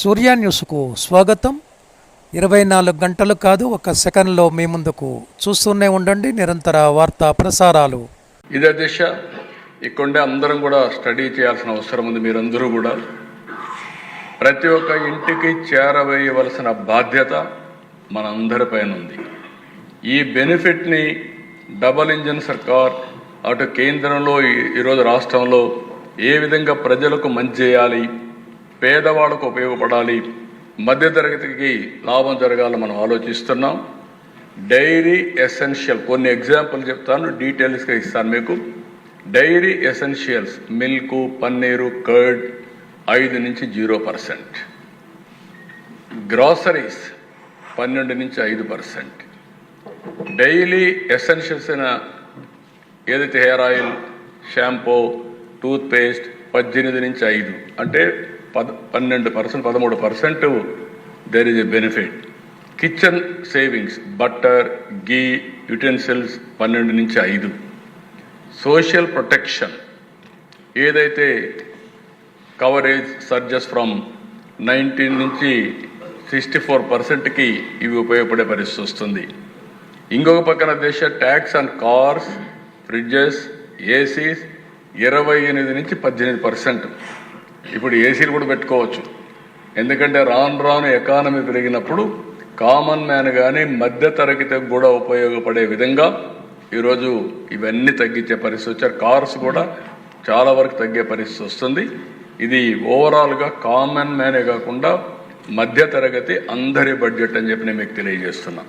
సూర్య న్యూస్కు స్వాగతం. ఇరవై నాలుగు గంటలు కాదు ఒక సెకండ్లో మీ ముందుకు చూస్తూనే ఉండండి. నిరంతర వార్తా ప్రసారాలు. ఇదే దిశ. ఇక్కడే అందరం కూడా స్టడీ చేయాల్సిన అవసరం ఉంది మీరందరూ కూడా. ప్రతి ఒక్క ఇంటికి చేరవేయవలసిన బాధ్యత మనందరిపైన ఉంది. ఈ బెనిఫిట్ని డబల్ ఇంజిన్ సర్కార్ అటు కేంద్రంలో ఈరోజు రాష్ట్రంలో ఏ విధంగా ప్రజలకు మంచి చేయాలి పేదవాళ్ళకు ఉపయోగపడాలి. మధ్యతరగతికి లాభం జరగాలని మనం ఆలోచిస్తున్నాం. డైరీ ఎసెన్షియల్ కొన్ని ఎగ్జాంపుల్ చెప్తాను డీటెయిల్స్గా ఇస్తాను మీకు. Dairy essentials milk paneer curd ఐదు నుంచి జీరో పర్సెంట్. గ్రాసరీస్ పన్నెండు నుంచి ఐదు పర్సెంట్. డైలీ ఎసెన్షియల్స్ అయిన ఏదైతే hair oil shampoo toothpaste పద్దెనిమిది నుంచి ఐదు. అంటే పద పన్నెండు పర్సెంట్ పదమూడు percent there is a benefit kitchen savings butter ghee utensils పన్నెండు నుంచి ఐదు. సోషల్ ప్రొటెక్షన్ ఏదైతే కవరేజ్ సర్జెస్ ఫ్రమ్ నైన్టీన్ నుంచి సిక్స్టీ ఫోర్ పర్సెంట్కి ఇవి ఉపయోగపడే పరిస్థితి వస్తుంది. ఇంకొక పక్కన దేశ tax on cars fridges ACs ఇరవై ఎనిమిది నుంచి పద్దెనిమిది పర్సెంట్ ఇప్పుడు ఏసీలు కూడా పెట్టుకోవచ్చు. ఎందుకంటే రాను రాను ఎకానమీ పెరిగినప్పుడు కామన్ మ్యాన్ కానీ మధ్య తరగతికి కూడా ఉపయోగపడే విధంగా ఈరోజు ఇవన్నీ తగ్గించే పరిస్థితి వచ్చారు. కార్స్ కూడా చాలా వరకు తగ్గే పరిస్థితి వస్తుంది. ఇది ఓవరాల్గా కామన్ మ్యానే కాకుండా మధ్య తరగతి అందరి బడ్జెట్ అని చెప్పి నేను మీకు తెలియజేస్తున్నా.